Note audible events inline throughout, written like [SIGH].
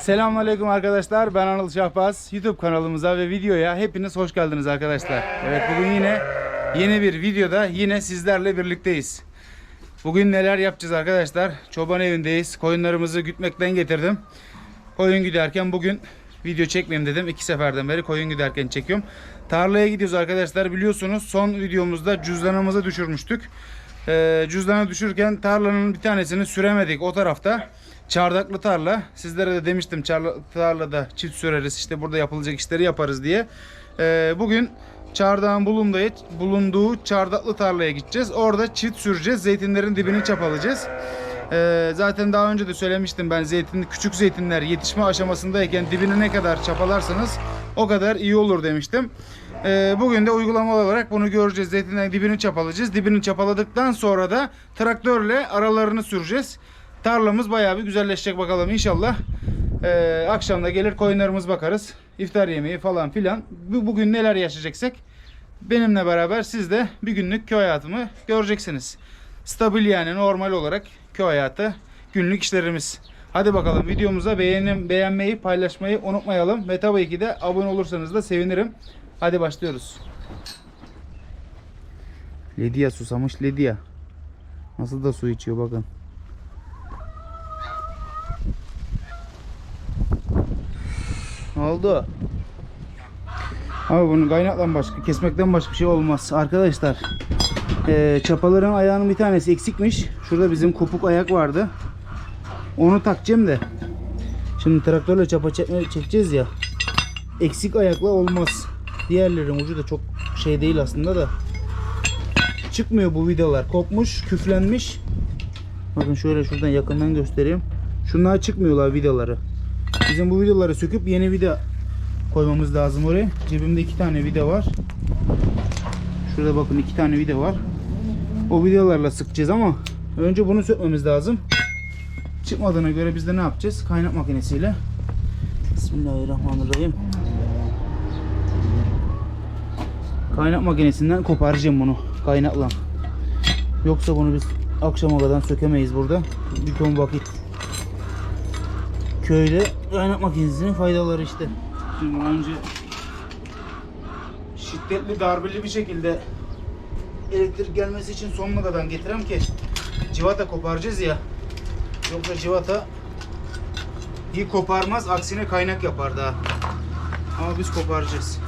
Selamünaleyküm arkadaşlar. Ben Anıl Şahbaz. YouTube kanalımıza ve videoya hepiniz hoş geldiniz arkadaşlar. Evet bugün yine yeni bir videoda yine sizlerle birlikteyiz. Bugün neler yapacağız arkadaşlar? Çoban evindeyiz. Koyunlarımızı gütmekten getirdim. Koyun güderken bugün video çekmeyeyim dedim. İki seferden beri koyun güderken çekiyorum. Tarlaya gidiyoruz arkadaşlar. Biliyorsunuz son videomuzda cüzdanımızı düşürmüştük. Ee, cüzdanı düşürken tarlanın bir tanesini süremedik o tarafta. Çardaklı tarla. Sizlere de demiştim çarla, tarlada çift süreriz işte burada yapılacak işleri yaparız diye. Ee, bugün çardağın bulunduğu, bulunduğu çardaklı tarlaya gideceğiz. Orada çift süreceğiz. Zeytinlerin dibini çapalayacağız. Ee, zaten daha önce de söylemiştim ben zeytin küçük zeytinler yetişme aşamasındayken dibini ne kadar çapalarsanız o kadar iyi olur demiştim. Ee, bugün de uygulamalı olarak bunu göreceğiz. Zeytinlerin dibini çapalayacağız. Dibini çapaladıktan sonra da traktörle aralarını süreceğiz. Tarlamız bayağı bir güzelleşecek bakalım inşallah. Ee, akşam da gelir koyunlarımız bakarız. İftar yemeği falan filan. Bu- Bugün neler yaşayacaksak benimle beraber siz de bir günlük köy hayatımı göreceksiniz. Stabil yani normal olarak köy hayatı günlük işlerimiz. Hadi bakalım videomuza beğenim, beğenmeyi paylaşmayı unutmayalım. Ve tabii ki de abone olursanız da sevinirim. Hadi başlıyoruz. Lidya susamış Lidya. Nasıl da su içiyor bakın. Ne oldu? Abi bunu kaynaktan başka, kesmekten başka bir şey olmaz. Arkadaşlar, eee, çapaların ayağının bir tanesi eksikmiş. Şurada bizim kopuk ayak vardı. Onu takacağım da. Şimdi traktörle çapa çekme, çekeceğiz ya. Eksik ayakla olmaz. Diğerlerin ucu da çok şey değil aslında da. Çıkmıyor bu vidalar. Kopmuş, küflenmiş. Bakın şöyle şuradan yakından göstereyim. Şunlar çıkmıyorlar vidaları. Bizim bu vidaları söküp yeni vida koymamız lazım oraya. Cebimde iki tane vida var. Şurada bakın iki tane vida var. O vidalarla sıkacağız ama önce bunu sökmemiz lazım. Çıkmadığına göre biz de ne yapacağız? Kaynak makinesiyle. Bismillahirrahmanirrahim. Kaynak makinesinden koparacağım bunu kaynakla. Yoksa bunu biz akşama kadar sökemeyiz burada. Bir ton vakit. Köyde kaynak makinesinin faydaları işte. Şimdi önce şiddetli darbeli bir şekilde elektrik gelmesi için sonuna kadar getirem ki civata koparacağız ya. Yoksa civata iyi koparmaz aksine kaynak yapar daha. Ama biz koparacağız.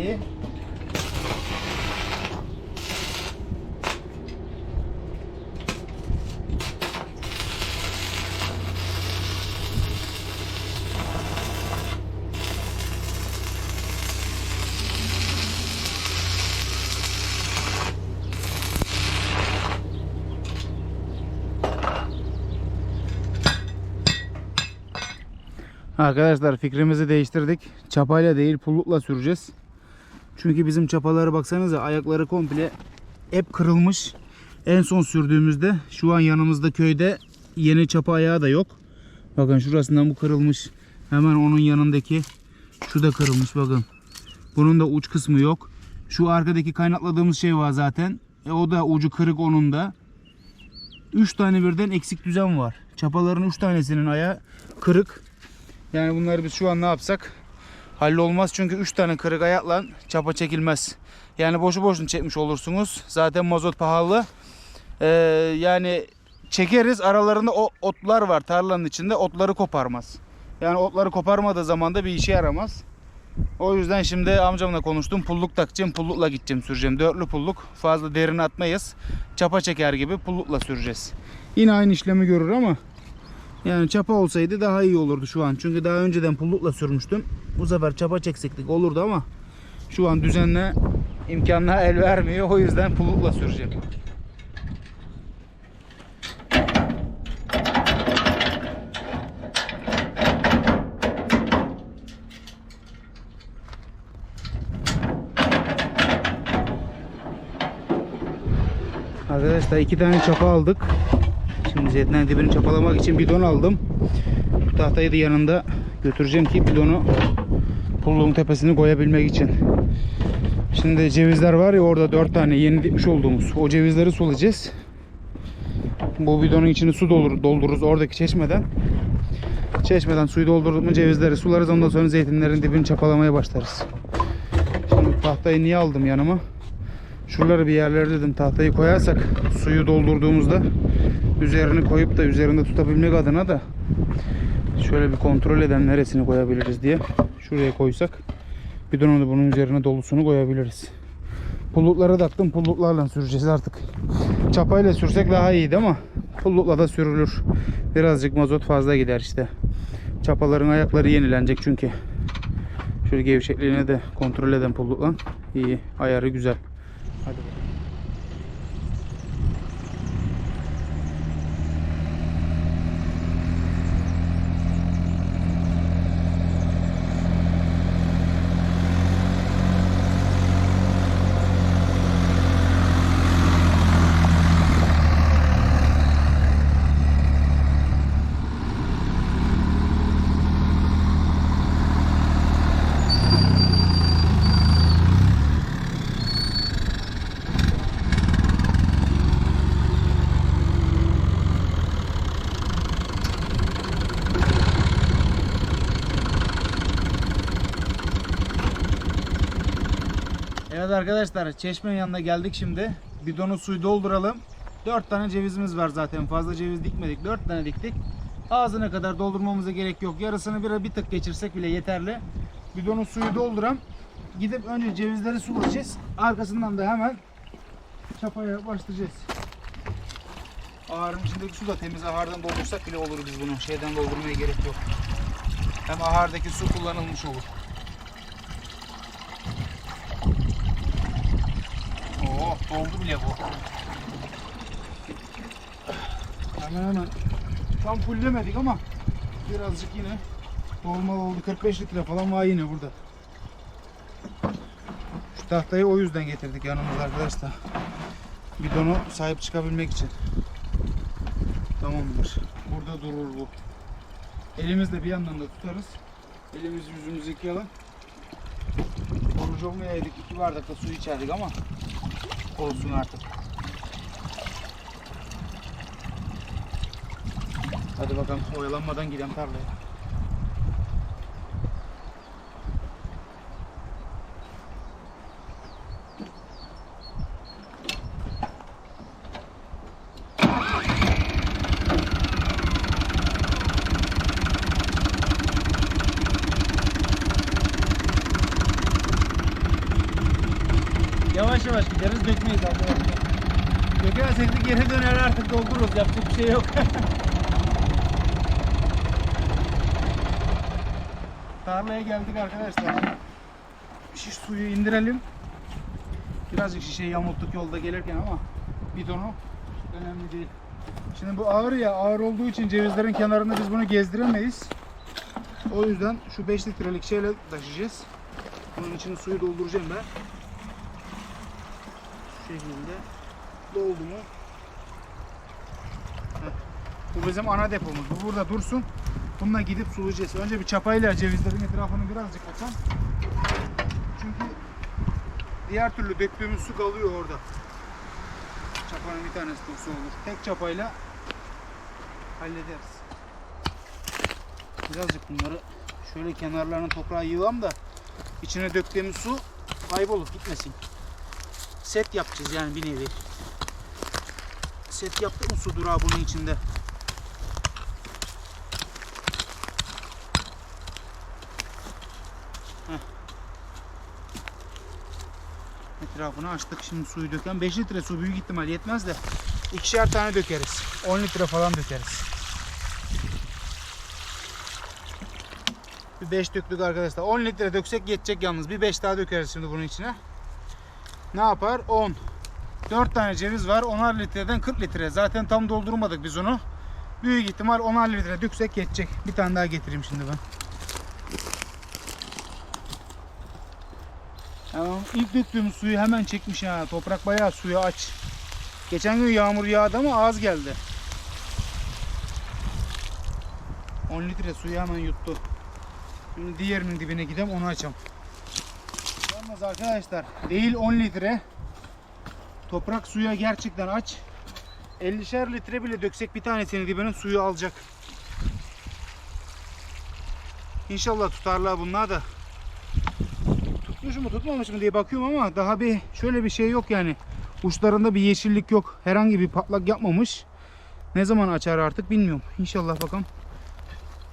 Hadi. Arkadaşlar fikrimizi değiştirdik. Çapayla değil pullukla süreceğiz. Çünkü bizim çapaları baksanıza ayakları komple hep kırılmış. En son sürdüğümüzde şu an yanımızda köyde yeni çapa ayağı da yok. Bakın şurasından bu kırılmış. Hemen onun yanındaki şu da kırılmış bakın. Bunun da uç kısmı yok. Şu arkadaki kaynakladığımız şey var zaten. E, o da ucu kırık onun da. 3 tane birden eksik düzen var. Çapaların 3 tanesinin ayağı kırık. Yani bunları biz şu an ne yapsak hallolmaz. Çünkü 3 tane kırık ayakla çapa çekilmez. Yani boşu boşuna çekmiş olursunuz. Zaten mazot pahalı. Ee, yani çekeriz aralarında o otlar var tarlanın içinde otları koparmaz. Yani otları koparmadığı zaman da bir işe yaramaz. O yüzden şimdi amcamla konuştum. Pulluk takacağım. Pullukla gideceğim süreceğim. Dörtlü pulluk. Fazla derin atmayız. Çapa çeker gibi pullukla süreceğiz. Yine aynı işlemi görür ama yani çapa olsaydı daha iyi olurdu şu an. Çünkü daha önceden pullukla sürmüştüm. Bu sefer çapa çekseklik olurdu ama şu an düzenle imkanlar el vermiyor. O yüzden pullukla süreceğim. Arkadaşlar iki tane çapa aldık. Zeytinlerin dibini çapalamak için bidon aldım. Tahtayı da yanında götüreceğim ki bidonu pulluğun tepesini koyabilmek için. Şimdi cevizler var ya orada 4 tane yeni dikmiş olduğumuz. O cevizleri sulayacağız. Bu bidonun içini su doldur, doldururuz oradaki çeşmeden. Çeşmeden suyu doldurduk mu cevizleri sularız. Ondan sonra zeytinlerin dibini çapalamaya başlarız. Şimdi tahtayı niye aldım yanıma? Şuraları bir yerlere dedim tahtayı koyarsak suyu doldurduğumuzda üzerini koyup da üzerinde tutabilmek adına da şöyle bir kontrol eden neresini koyabiliriz diye şuraya koysak bidonu da bunun üzerine dolusunu koyabiliriz. Pullukları taktım. Pulluklarla süreceğiz artık. Çapayla sürsek daha iyiydi ama pullukla da sürülür. Birazcık mazot fazla gider işte. Çapaların ayakları yenilenecek çünkü. Şöyle gevşekliğini de kontrol eden pullukla iyi. Ayarı güzel. Hadi bakalım. Evet arkadaşlar çeşmenin yanına geldik şimdi. Bidonu suyu dolduralım. 4 tane cevizimiz var zaten. Fazla ceviz dikmedik. 4 tane diktik. Ağzına kadar doldurmamıza gerek yok. Yarısını bir, bir tık geçirsek bile yeterli. Bidonu suyu dolduram. Gidip önce cevizleri sulayacağız. Arkasından da hemen çapaya başlayacağız. Ahırın içindeki su da temiz. Ahırdan doldursak bile olur biz bunu. Şeyden doldurmaya gerek yok. Hem ahırdaki su kullanılmış olur. Doldu bile bu. Hemen hemen. Tam fulllemedik ama birazcık yine dolmalı oldu. 45 litre falan var yine burada. Şu tahtayı o yüzden getirdik yanımızda arkadaşlar. Bidonu sahip çıkabilmek için. Tamamdır. Burada durur bu. Elimizle bir yandan da tutarız. Elimizi yüzümüzü yıkayalım. Oruç olmayaydık iki bardak da su içerdik ama olsun artık. Hadi bakalım oyalanmadan gidelim tarlaya. Yavaş gideriz dökmeyiz arkadaşlar. Dökersek de geri döner artık doldururuz yapacak bir şey yok. [LAUGHS] Tarlaya geldik arkadaşlar. Şiş suyu indirelim. Birazcık şişeyi yamulttuk yolda gelirken ama bidonu önemli değil. Şimdi bu ağır ya ağır olduğu için cevizlerin kenarında biz bunu gezdiremeyiz. O yüzden şu 5 litrelik şeyle taşıyacağız. Bunun için suyu dolduracağım ben şekilde doldu mu? Heh. Bu bizim ana depomuz. Bu burada dursun. Bununla gidip sulayacağız. Önce bir çapayla cevizlerin etrafını birazcık açalım. Çünkü diğer türlü döktüğümüz su kalıyor orada. Çapanın bir tanesi dursa olur. Tek çapayla hallederiz. Birazcık bunları şöyle kenarlarını toprağa yığalım da içine döktüğümüz su kaybolup gitmesin set yapacağız yani bir nevi. Set yaptık mı su durağı bunun içinde. Heh. Etrafını açtık. Şimdi suyu döken 5 litre su büyük ihtimal yetmez de ikişer tane dökeriz. 10 litre falan dökeriz. Bir 5 döktük arkadaşlar. 10 litre döksek yetecek yalnız. Bir 5 daha dökeriz şimdi bunun içine ne yapar? 10. 4 tane ceviz var. 10'ar litreden 40 litre. Zaten tam doldurmadık biz onu. Büyük ihtimal 10'ar litre döksek yetecek. Bir tane daha getireyim şimdi ben. Tamam. İlk döktüğümüz suyu hemen çekmiş ha. Toprak bayağı suyu aç. Geçen gün yağmur yağdı ama az geldi. 10 litre suyu hemen yuttu. Şimdi diğerinin dibine gideyim onu açam. Yalnız arkadaşlar değil 10 litre. Toprak suya gerçekten aç. 50'şer litre bile döksek bir tanesinin dibine suyu alacak. İnşallah tutarlar bunlar da. Tutmuş mu tutmamış mı diye bakıyorum ama daha bir şöyle bir şey yok yani. Uçlarında bir yeşillik yok. Herhangi bir patlak yapmamış. Ne zaman açar artık bilmiyorum. İnşallah bakalım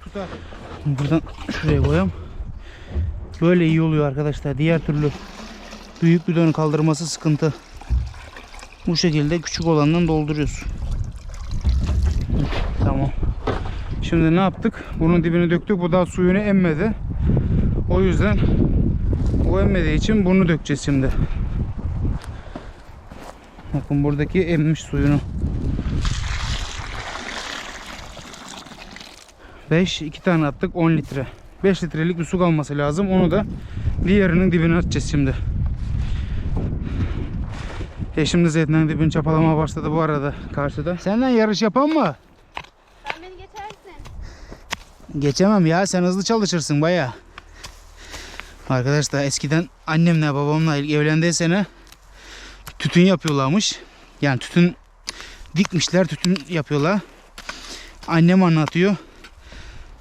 tutar. Buradan şuraya koyalım. Böyle iyi oluyor arkadaşlar. Diğer türlü büyük bidonu kaldırması sıkıntı. Bu şekilde küçük olandan dolduruyoruz. Tamam. Şimdi ne yaptık? Bunun dibine döktük. Bu daha suyunu emmedi. O yüzden o emmediği için bunu dökeceğiz şimdi. Bakın buradaki emmiş suyunu. 5 2 tane attık 10 litre. 5 litrelik bir su kalması lazım. Onu da diğerinin dibine atacağız şimdi. Eşim de zeytinlerin dibini çapalamaya başladı bu arada karşıda. Senden yarış yapan mı? Sen beni geçersin. Geçemem ya sen hızlı çalışırsın baya. Arkadaşlar eskiden annemle babamla evlendiği sene tütün yapıyorlarmış. Yani tütün dikmişler tütün yapıyorlar. Annem anlatıyor.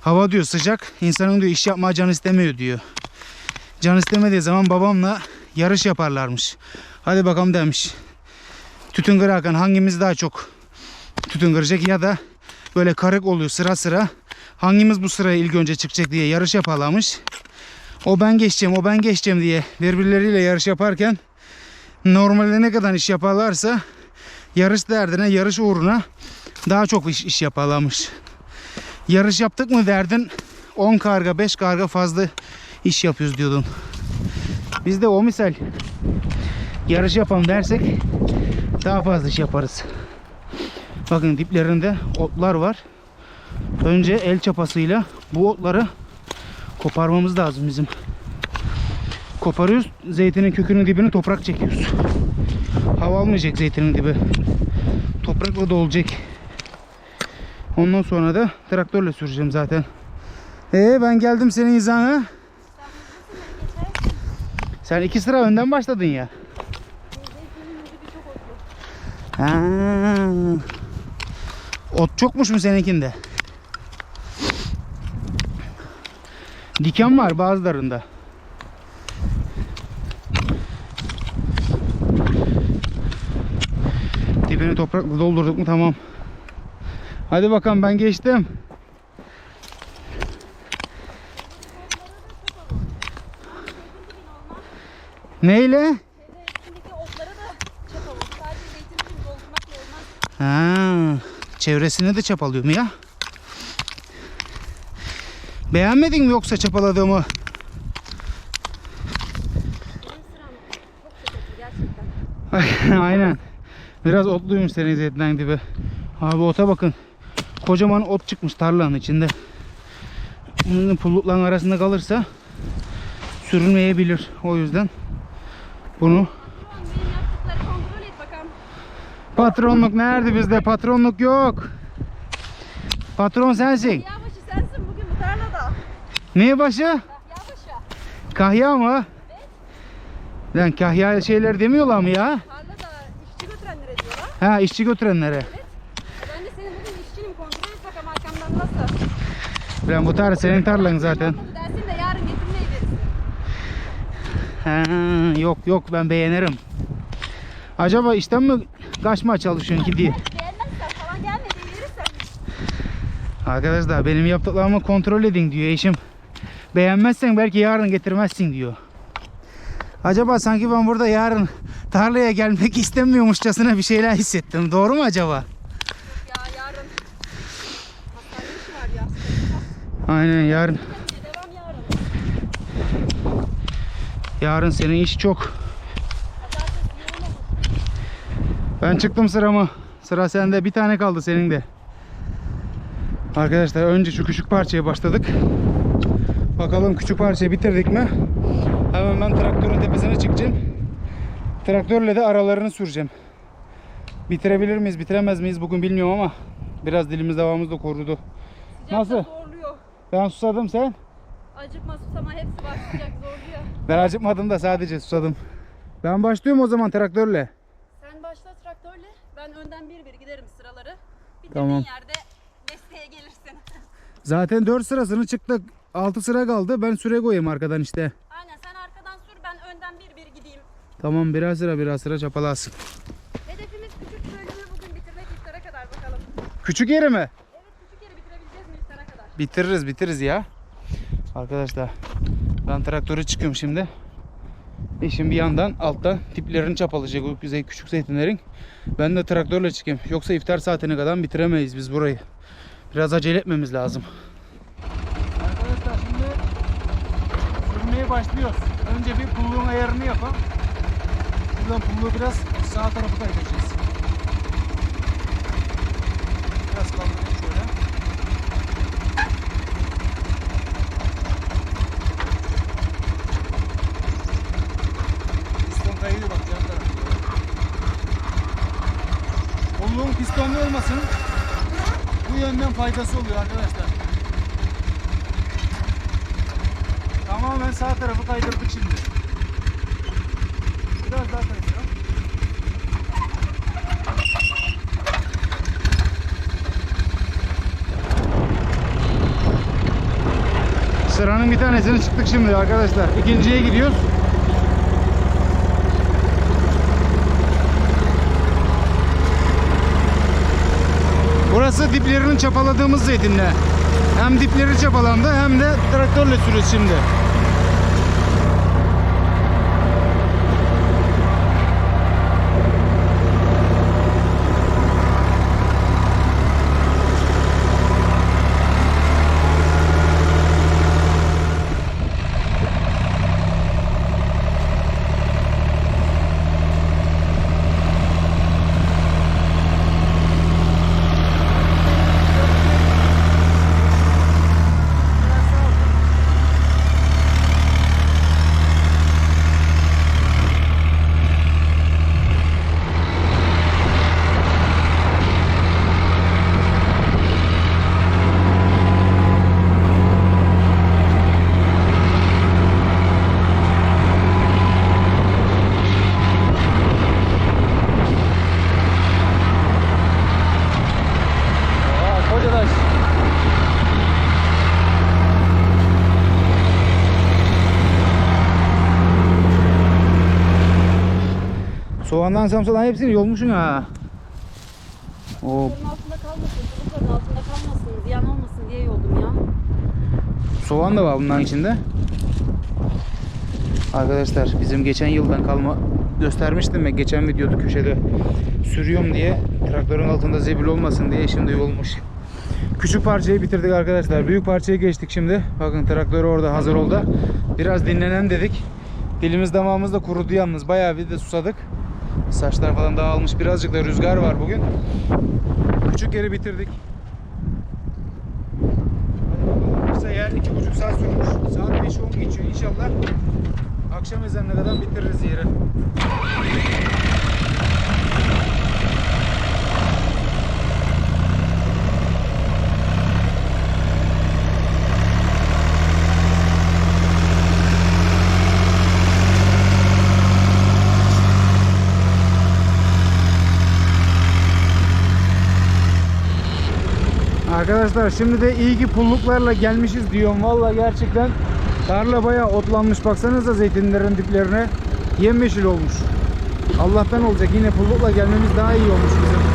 Hava diyor sıcak. insanın diyor iş yapmaya can istemiyor diyor. Can istemediği zaman babamla yarış yaparlarmış. Hadi bakalım demiş. Tütün kırarken hangimiz daha çok tütün kıracak ya da böyle karık oluyor sıra sıra. Hangimiz bu sıraya ilk önce çıkacak diye yarış yaparlarmış. O ben geçeceğim, o ben geçeceğim diye birbirleriyle yarış yaparken normalde ne kadar iş yaparlarsa yarış derdine, yarış uğruna daha çok iş, iş yaparlarmış. Yarış yaptık mı derdin 10 karga, 5 karga fazla iş yapıyoruz diyordun. Biz de o misal yarış yapalım dersek daha fazla iş yaparız. Bakın diplerinde otlar var. Önce el çapasıyla bu otları koparmamız lazım bizim. Koparıyoruz. Zeytinin kökünün dibine toprak çekiyoruz. Hava almayacak zeytinin dibi. Toprakla dolacak. Ondan sonra da traktörle süreceğim zaten. Ee ben geldim senin hizana. Sen iki sıra önden başladın ya. Ha. Ot çokmuş mu seninkinde? Diken var bazılarında. Dibini toprakla doldurduk mu tamam. Hadi bakalım ben geçtim. Neyle? Ha, çevresini de çapalıyorum ya. Beğenmedin mi yoksa çapaladığımı? [LAUGHS] Aynen. Biraz otluymuş senin zeytinden dibi. Abi ota bakın. Kocaman ot çıkmış tarlanın içinde. Bunun pullukların arasında kalırsa sürünmeyebilir. O yüzden bunu patronluk nerede bizde? Patronluk yok. Patron sensin. Yağbaşı sensin bugün bu tarlada. Neye başı? Yağbaşı. Kahya mı? Lan kahya şeyler demiyorlar mı ya? Tarlada işçi götürenlere diyorlar. Ha işçi götürenlere. Ben de senin bugün işçinim kontrol et bakalım arkamdan Lan bu tarla senin tarlan zaten. Dersin de yarın getirmeyi verirsin. Ha, yok yok ben beğenirim. Acaba işten mi kaçmaya çalışıyorsun ki diye. Arkadaşlar benim yaptıklarımı kontrol edin diyor eşim. Beğenmezsen belki yarın getirmezsin diyor. Acaba sanki ben burada yarın tarlaya gelmek istemiyormuşçasına bir şeyler hissettim. Doğru mu acaba? Ya yarın hastane işi var ya. Aynen yarın. Yarın. Senin iş çok. Ben çıktım sıramı. Sıra sende. Bir tane kaldı senin de. Arkadaşlar önce şu küçük parçaya başladık. Bakalım küçük parçayı bitirdik mi? Hemen ben traktörün tepesine çıkacağım. Traktörle de aralarını süreceğim. Bitirebilir miyiz, bitiremez miyiz bugün bilmiyorum ama biraz dilimiz davamız da korudu. Nasıl? Ben susadım sen. Acıkma susama hepsi başlayacak zorluyor. Ben acıkmadım da sadece susadım. Ben başlıyorum o zaman traktörle. Sen başla traktörle. Ben önden bir bir giderim sıraları. Bitirdiğin Tamam. yerde desteğe gelirsin. [LAUGHS] Zaten 4 sırasını çıktık. 6 sıra kaldı. Ben süre koyayım arkadan işte. Aynen sen arkadan sür ben önden bir bir gideyim. Tamam birer sıra birer sıra çapalasın. Hedefimiz küçük bölümü bugün bitirmek iftara kadar bakalım. Küçük yeri mi? Evet küçük yeri bitirebileceğiz mi iftara kadar? Bitiririz bitiririz ya. Arkadaşlar ben traktöre çıkıyorum şimdi. Eşim bir yandan alttan diplerini çapalayacak o güzel küçük zeytinlerin. Ben de traktörle çıkayım. Yoksa iftar saatine kadar bitiremeyiz biz burayı. Biraz acele etmemiz lazım. Arkadaşlar şimdi sürmeye başlıyoruz. Önce bir pulluğun ayarını yapalım. Buradan pulluğu biraz sağ tarafa kaydıracağız. Biraz kaldırayım şöyle. Piston kayıyor bak yan tarafta. Kolluğun pistonlu olmasının bu yönden faydası oluyor arkadaşlar. Tamamen sağ tarafı kaydırdık şimdi. Biraz daha kaydıralım. Sıranın bir tanesini çıktık şimdi arkadaşlar. İkinciye gidiyoruz. Burası diplerinin çapaladığımız zeytinle. Hem dipleri çapalandı hem de traktörle sürüyoruz şimdi. Soğandan samsadan hepsini yolmuşsun ha. O Bunun altında kalmasın, çubukların altında kalmasın, ziyan olmasın diye yoldum ya. soğan da var bunların içinde. Arkadaşlar bizim geçen yıldan kalma göstermiştim ve geçen videoda köşede sürüyorum diye traktörün altında zebil olmasın diye şimdi yolmuş. Küçük parçayı bitirdik arkadaşlar. Büyük parçaya geçtik şimdi. Bakın traktör orada hazır oldu. Biraz dinlenem dedik. Dilimiz damağımız da kurudu yalnız. Bayağı bir de susadık. Saçlar falan dağılmış. Birazcık da rüzgar var bugün. Küçük yeri bitirdik. Kısa yer iki buçuk saat sürmüş. Saat 5-10 geçiyor inşallah. Akşam ezanına kadar bitiririz yeri. Arkadaşlar şimdi de iyi ki pulluklarla gelmişiz diyorum. Valla gerçekten tarla bayağı otlanmış. Baksanıza zeytinlerin diplerine. Yemyeşil olmuş. Allah'tan olacak. Yine pullukla gelmemiz daha iyi olmuş bizim.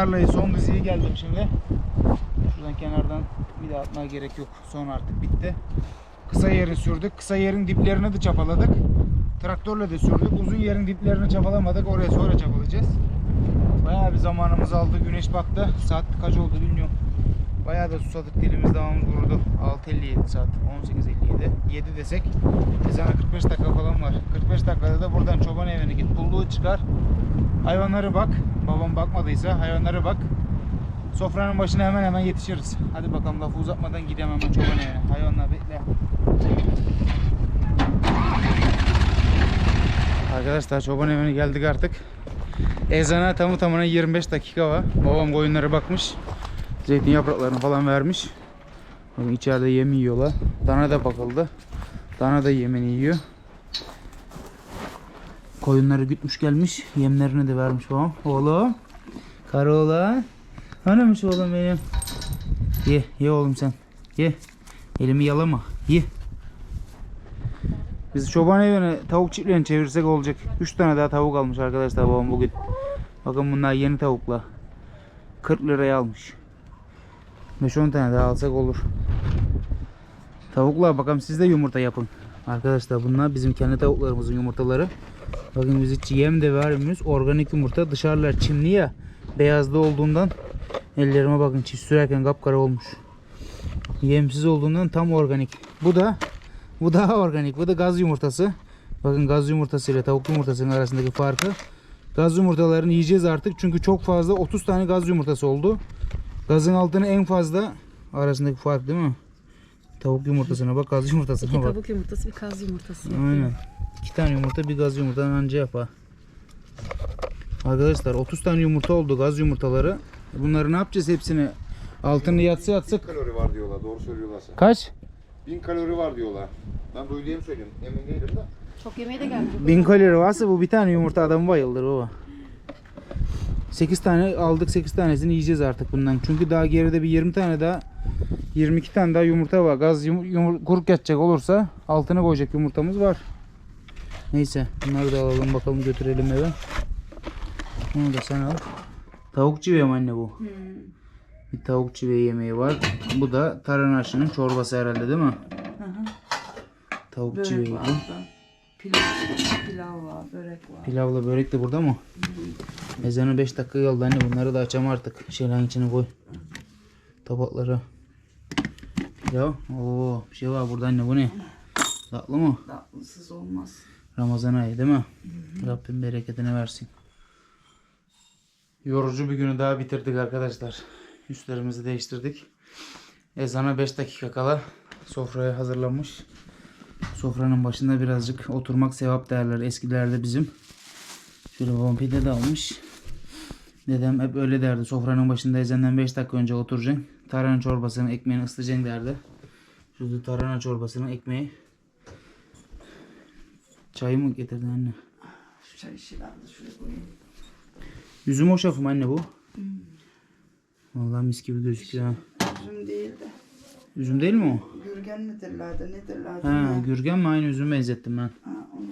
Tarlayı. Son diziye geldim şimdi. Şuradan kenardan bir daha atmaya gerek yok. Son artık bitti. Kısa yeri sürdük. Kısa yerin diplerini de çapaladık. Traktörle de sürdük. Uzun yerin diplerini çapalamadık. Oraya sonra çapalayacağız. Bayağı bir zamanımız aldı. Güneş battı. Saat kaç oldu bilmiyorum. Bayağı da susadık. Dilimiz damağımız kurudu. 6.57 saat. 18.57. 7 desek ezana 45 dakika falan var. 45 dakikada da buradan çoban evine git. Pulluğu çıkar. Hayvanlara bak. Babam bakmadıysa hayvanlara bak. Sofranın başına hemen hemen yetişiriz. Hadi bakalım lafı uzatmadan gidelim hemen çoban evine. Hayvanlar bekle. Arkadaşlar çoban evine geldik artık. Ezana tamı tamına 25 dakika var. Babam koyunlara bakmış. Zeytin yapraklarını falan vermiş. Bakın içeride yem yiyorlar. Dana da bakıldı. Dana da yemini yiyor. Koyunları gütmüş gelmiş. Yemlerini de vermiş babam. Oğlum. Kara oğlan. Hanamış oğlum benim. Ye, ye oğlum sen. Ye. Elimi yalama. Ye. Biz çoban evine tavuk çiftliğini çevirsek olacak. 3 tane daha tavuk almış arkadaşlar babam bugün. Bakın bunlar yeni tavuklar. 40 liraya almış. 5-10 tane daha alsak olur. Tavuklar bakalım siz de yumurta yapın. Arkadaşlar bunlar bizim kendi tavuklarımızın yumurtaları. Bakın biz hiç yem de vermiyoruz. Organik yumurta. Dışarılar çimli ya. Beyazlı olduğundan ellerime bakın çift sürerken kapkara olmuş. Yemsiz olduğundan tam organik. Bu da bu daha organik. Bu da gaz yumurtası. Bakın gaz yumurtası ile tavuk yumurtasının arasındaki farkı. Gaz yumurtalarını yiyeceğiz artık. Çünkü çok fazla 30 tane gaz yumurtası oldu. Gazın altını en fazla arasındaki fark değil mi? Tavuk yumurtasına bak, gaz yumurtasına İki bak. tavuk yumurtası bir kaz yumurtası. Aynen. İki tane yumurta bir gaz yumurtadan anca yapar. Arkadaşlar 30 tane yumurta oldu gaz yumurtaları. Bunları ne yapacağız hepsini? Altını yatsı yatsak. kalori var diyorlar. Doğru söylüyorlarsa. Kaç? 1000 kalori var diyorlar. Ben duydum söylüyorum. Emin değilim de. Çok yemeğe de geldi. 1000 kalori varsa bu bir tane yumurta adamı bayıldır o. 8 tane aldık 8 tanesini yiyeceğiz artık bundan. Çünkü daha geride bir 20 tane daha 22 tane daha yumurta var. Gaz yum, yumur, kuruk yatacak olursa altına koyacak yumurtamız var. Neyse bunları da alalım bakalım götürelim eve. Bunu da sen al. Tavuk cive mi anne bu? Bir tavuk cive yemeği var. Bu da tarhana aşının çorbası herhalde değil mi? Tavuk cive Börek bu. var. Pilav, pilav var, börek var. Pilavla börek de burada mı? Ezanı 5 dakika yolda anne bunları da açam artık. Şeylerin içine koy. Tabaklara. Pilav. Oo, bir şey var burada anne bu ne? Tatlı mı? Tatlısız olmaz. Ramazan ayı değil mi? Rabbim bereketini versin. Yorucu bir günü daha bitirdik arkadaşlar. Üstlerimizi değiştirdik. Ezana 5 dakika kala sofraya hazırlanmış. Sofranın başında birazcık oturmak sevap derler. Eskilerde bizim. Şöyle babam pide de almış. Dedem hep öyle derdi. Sofranın başında ezenden 5 dakika önce oturacaksın. Tarhana çorbasının ekmeğini ısıtacaksın derdi. Şurada tarhana çorbasının ekmeği. Çayı mı getirdin anne? Şu çay işi de şuraya koyayım. Üzüm hoşafı mı anne bu? Vallahi mis gibi gözüküyor ha. Üzüm değil de. Üzüm değil mi o? Gürgen mi derlerdi, ne derlerdi? Ha, ne? gürgen mi? Aynı üzüm benzettim ben. Ha, onu.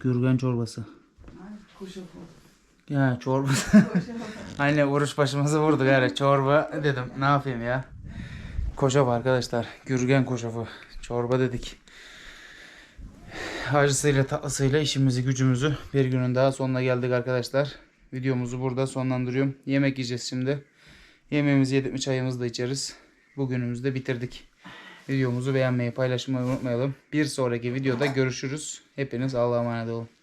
Gürgen çorbası. Ay, kuşafu. Ya çorbası. Anne oruç başımızı vurdu gari. Çorba dedim. Ne yapayım ya? Koşaf arkadaşlar. Gürgen koşafı. Çorba dedik. Acısıyla tatlısıyla işimizi gücümüzü bir günün daha sonuna geldik arkadaşlar. Videomuzu burada sonlandırıyorum. Yemek yiyeceğiz şimdi. Yemeğimizi yedik mi çayımızı da içeriz. Bugünümüzü de bitirdik. Videomuzu beğenmeyi paylaşmayı unutmayalım. Bir sonraki videoda görüşürüz. Hepiniz Allah'a emanet olun.